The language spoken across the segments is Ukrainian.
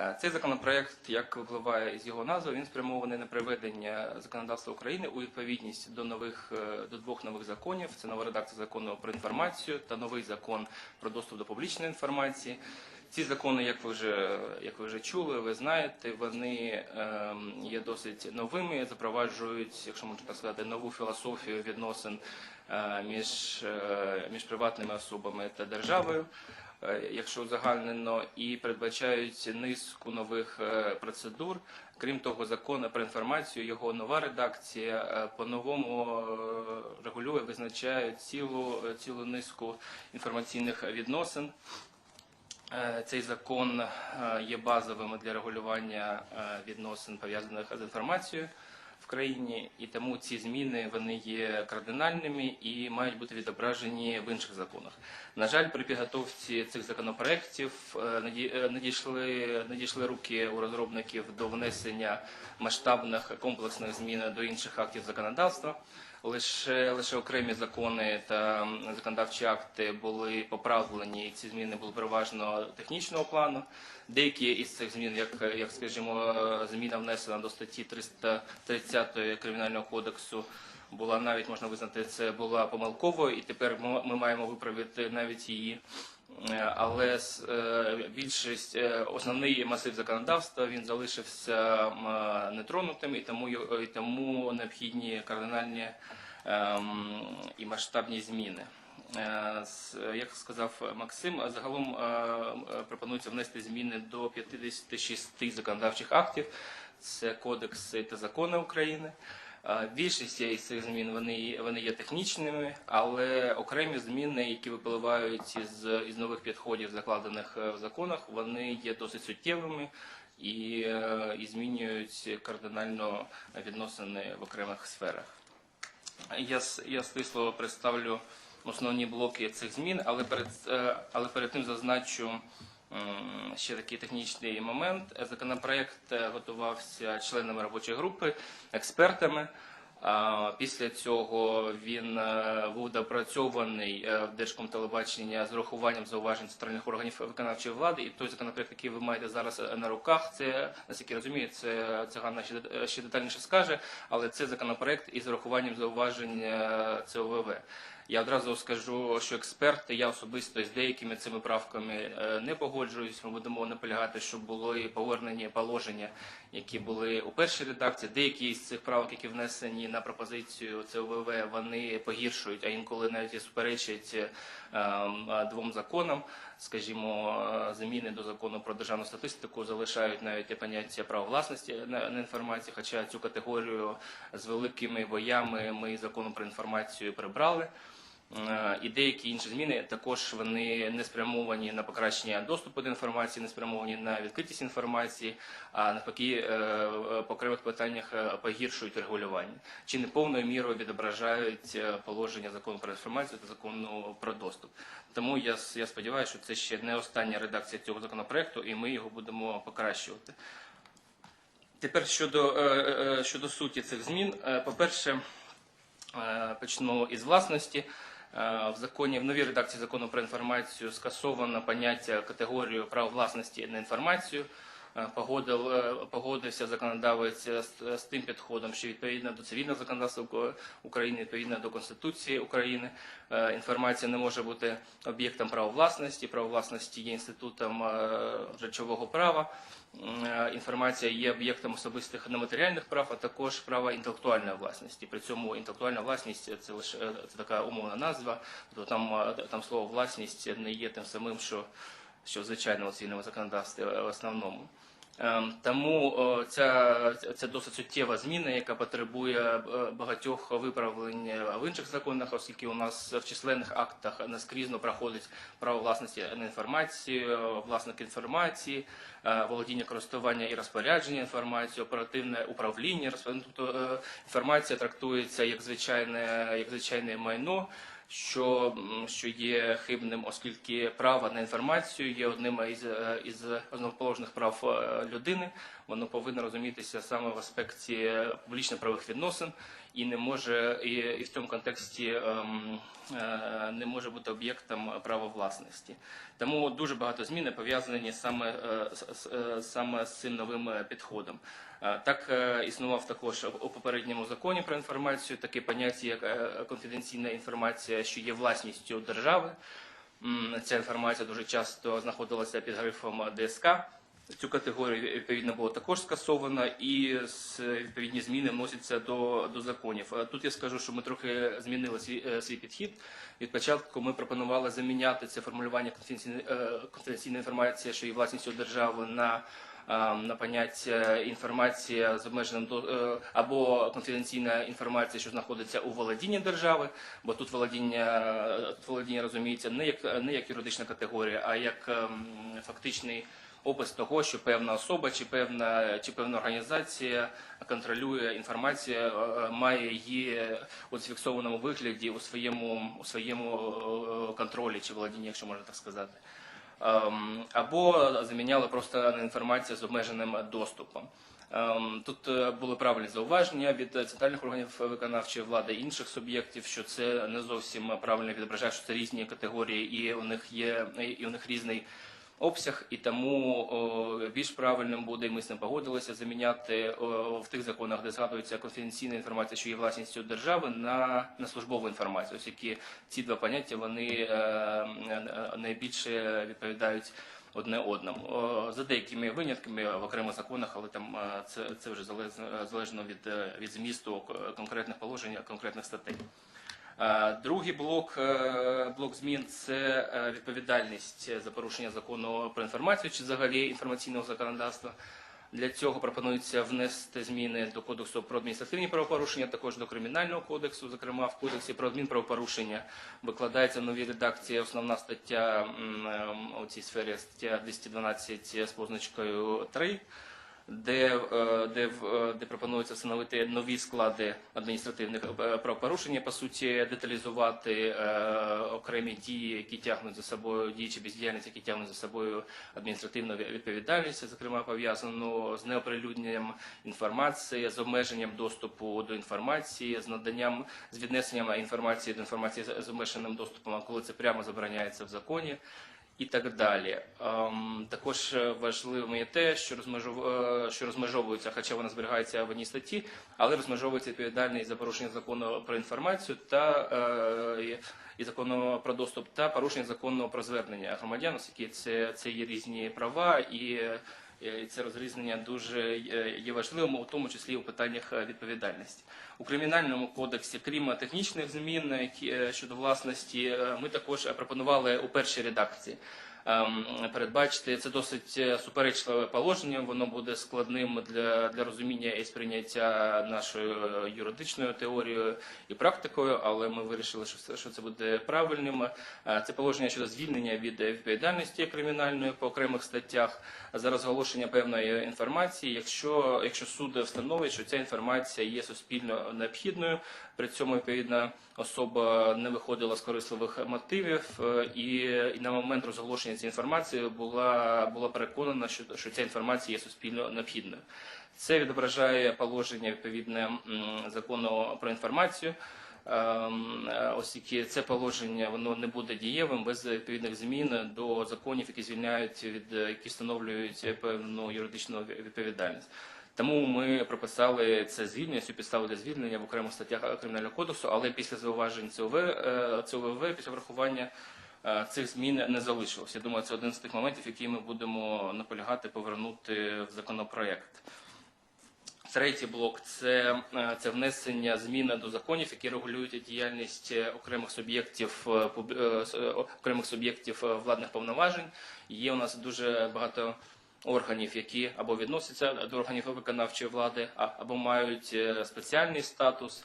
Е, Цей законопроект, як випливає з його назви, він спрямований на приведення законодавства України у відповідність до нових е, до двох нових законів. Це нова редакція закону про інформацію та новий закон про доступ до публічної інформації. Ці закони, як ви вже як ви вже чули, ви знаєте, вони ем, є досить новими, запроваджують, якщо можна так сказати, нову філософію відносин е, між, між приватними особами та державою якщо узагальнено, і передбачають низку нових е, процедур. Крім того, закон про інформацію, його нова редакція е, по-новому е, регулює, визначає цілу, цілу низку інформаційних відносин. Е, Цей закон е, є базовим для регулювання е, відносин пов'язаних з інформацією в країні, і тому ці зміни вони є кардинальними і мають бути відображені в інших законах. На жаль, при підготовці цих законопроєктів е, е, надійшли надійшли руки у розробників до внесення масштабних комплексних змін до інших актів законодавства. Лише лише окремі закони та законодавчі акти були поправлені, і ці зміни були переважно технічного плану. Деякі із цих змін, як, як скажімо, зміна внесена до статті 330 Кримінального кодексу, була навіть можна визнати, це була помилковою, і тепер ми, ми маємо виправити навіть її. Е, Але е, більшість, е, основний масив законодавства він залишився нетронутим, і тому і тому необхідні кардинальні ем, і масштабні зміни. Як сказав Максим, загалом пропонується внести зміни до 56 законодавчих актів. Це кодекси та закони України. Більшість із цих змін вони, вони є технічними, але окремі зміни, які випливають із, із нових підходів, закладених е, в законах, вони є досить суттєвими і, е, і змінюють кардинально відносини в окремих сферах. Я, я стисло представлю основні блоки цих змін, але перед, е, але перед тим зазначу ще такий технічний момент. Законопроект е, готувався членами робочої групи, експертами. Після цього він е, був допрацьований е, в Держкомтелебачення з урахуванням зауважень центральних органів виконавчої влади. І той законопроект, який ви маєте зараз на руках, це наскільки розумію, це, Ганна ще, ще детальніше скаже, але це законопроект із урахуванням зауважень ЦОВВ. Я одразу скажу, що експерти, я особисто з деякими цими правками е, не погоджуюсь. Ми будемо наполягати, щоб були повернені положення, які були у першій редакції. Деякі з цих правок, які внесені на пропозицію ЦОВВ, вони погіршують, а інколи навіть і суперечать е, ем, двом законам. Скажімо, е, зміни до закону про державну статистику залишають навіть поняття права власності на, інформацію, хоча цю категорію з великими боями ми закону про інформацію прибрали. Е, І деякі інші зміни також вони не спрямовані на покращення доступу до інформації, не спрямовані на відкритість інформації, а навпаки е, е, по окремих питаннях е, погіршують регулювання чи не повною мірою відображають положення закону про інформацію та закону про доступ. Тому я, я сподіваюся, що це ще не остання редакція цього законопроекту, і ми його будемо покращувати. Тепер щодо, щодо суті цих змін, Е, по-перше, Е, Почнемо із власності. Е, В законі в новій редакції закону про інформацію скасовано поняття категорію прав власності на інформацію. Е, Погодив, е, погодився законодавець з, з тим підходом, що відповідно до цивільного законодавства України, відповідно до Конституції України, е, інформація не може бути об'єктом права власності. Право власності є інститутом е, речового права. Е, Інформація є об'єктом особистих нематеріальних прав, а також права інтелектуальної власності. При цьому інтелектуальна власність це лише е, це така умовна назва. Тобто там, е, там слово власність не є тим самим, що, що в звичайному цивільному законодавстві е, в основному. Ем, Тому о, ця, досить суттєва зміна, яка потребує е, багатьох виправлень в інших законах, оскільки у нас в численних актах наскрізно проходить право власності на інформацію, е, власник інформації, е, володіння користування і розпорядження інформацією, оперативне управління. Тобто е, інформація трактується як звичайне, як звичайне майно. Що, що є хибним, оскільки право на інформацію є одним із, е, із основоположних прав е, людини. Воно повинно розумітися саме в аспекті публічно-правових відносин і не може і, і в цьому контексті ем, е, не може бути об'єктом права власності. Тому дуже багато змін пов'язані саме, е, е, саме з цим новим підходом. Е, Так е, існував також у попередньому законі про інформацію таке поняття, як е, конфіденційна інформація, що є власністю держави. Ця інформація дуже часто знаходилася під грифом ДСК. Цю категорію відповідно було також скасовано, і відповідні зміни вносяться до, до законів. Е, Тут я скажу, що ми трохи змінили свій, е, свій підхід. Від початку ми пропонували заміняти це формулювання конфіденційної е, інформація, що є власністю держави на на поняття інформація з обмеженим або конфіденційна інформація, що знаходиться у володінні держави, бо тут володіння тут володіння розуміється не як не як юридична категорія, а як ем, фактичний опис того, що певна особа чи певна чи певна організація контролює інформацію, е, е, має її у зафіксованому вигляді у своєму у своєму е, контролі чи володінні, якщо можна так сказати. Ем, або заміняли просто інформацію з обмеженим доступом. Ем, Тут е, були правильні зауваження від е, центральних органів виконавчої влади інших суб'єктів, що це не зовсім правильно відображає, що це різні категорії, і у них є і у них різний обсяг, і тому більш правильним буде, і ми з ним погодилися, заміняти в тих законах, де згадується конфіденційна інформація, що є власністю держави, на, на службову інформацію. Ось які ці два поняття вони е, е, найбільше відповідають одне одному. За деякими винятками в окремих законах, але там е, це, це вже залежно, від, від змісту конкретних положень, конкретних статей. Е, Другий блок, е, блок змін це е, відповідальність за порушення закону про інформацію чи взагалі інформаційного законодавства. Для цього пропонується внести зміни до кодексу про адміністративні правопорушення, також до кримінального кодексу. Зокрема, в кодексі про адмінправопорушення викладається в новій редакції основна стаття у цій сфері стаття 212 з позначкою 3 де, е, де, е, де пропонується встановити нові склади адміністративних е, правопорушень, по суті, деталізувати окремі дії, які тягнуть за собою дії чи бездіяльність, які тягнуть за собою адміністративну відповідальність, зокрема пов'язану з неоприлюдненням інформації, з обмеженням доступу до інформації, з наданням з віднесенням інформації до інформації з обмеженим доступом, коли це прямо забороняється в законі і так далі. Ем, також е, важливим є те, що, розмежу е, що розмежовується, хоча вона зберігається в одній статті, але розмежовується відповідальність за порушення закону про інформацію та е, і- закону про доступ та порушення закону про звернення громадян, оскільки це, це є різні права і. Е, і це розрізнення дуже е, є важливим, у тому числі у питаннях е, відповідальності. У кримінальному кодексі, крім технічних змін щодо власності, ми також пропонували у першій редакції передбачити це досить е, суперечливе положення. Воно буде складним для, для розуміння і сприйняття нашою е, юридичною теорією і практикою, але ми вирішили, що що це буде правильним. Е, Це положення щодо звільнення від відповідальності кримінальної по окремих статтях за розголошення певної інформації, якщо, якщо суд встановить, що ця інформація є суспільно необхідною, при цьому відповідна особа не виходила з корисливих мотивів, е, і, на момент розголошення цієї інформації була, була переконана, що, що ця інформація є суспільно необхідною. Це відображає положення відповідне закону про інформацію. Ем, е, Оскільки це положення воно не буде дієвим без відповідних змін до законів, які звільняють від які встановлюють певну юридичну відповідальність. Тому ми прописали це звільнення, цю підставу для звільнення в окремих статтях кримінального кодексу, але після зауважень ЦОВ, е, ЦОВВ, після врахування е, цих змін не залишилось. Я думаю, це один з тих моментів, які ми будемо наполягати повернути в законопроект. Третій блок це, е, це внесення змін до законів, які регулюють діяльність окремих суб'єктів окремих суб'єктів владних повноважень. Є у нас дуже багато органів, які або відносяться до органів виконавчої влади, або мають е, спеціальний статус.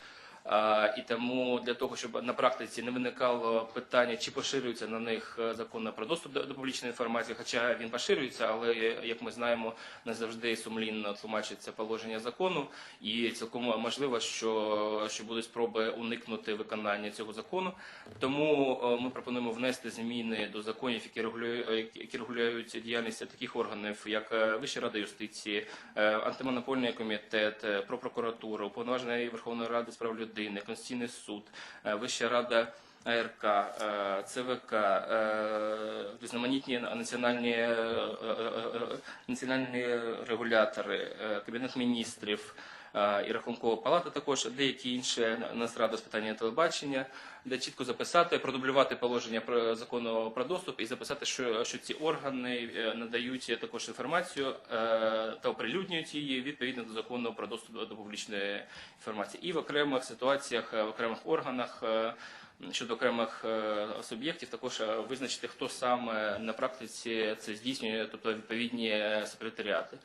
І тому для того, щоб на практиці не виникало питання, чи поширюється на них е, закон про доступ до, до публічної інформації, хоча він поширюється, але е, як ми знаємо, не завжди сумлінно тлумачиться положення закону, і цілком можливо, що, що будуть спроби уникнути виконання цього закону. Тому е, ми пропонуємо внести зміни до законів, які регулюють, які регулюють діяльність таких органів, як Вища рада юстиції, антимонопольний комітет, про прокуратуру, уповноважений Верховної Ради з прав людини, Конституційний суд, е, Вища рада. АРК, е, ЦВК, е, різноманітні національні, національні регулятори, Кабінет міністрів і Рахункова палата також, деякі інші Нацрада з питання телебачення, де чітко записати, продублювати положення про закону про доступ і записати, що, що ці органи е, надають також інформацію е, та оприлюднюють її відповідно до закону про доступ до, публічної інформації. І в окремих ситуаціях, е, в окремих органах. Щодо окремих суб'єктів, також визначити, хто саме на практиці це здійснює, тобто відповідні секретаріати.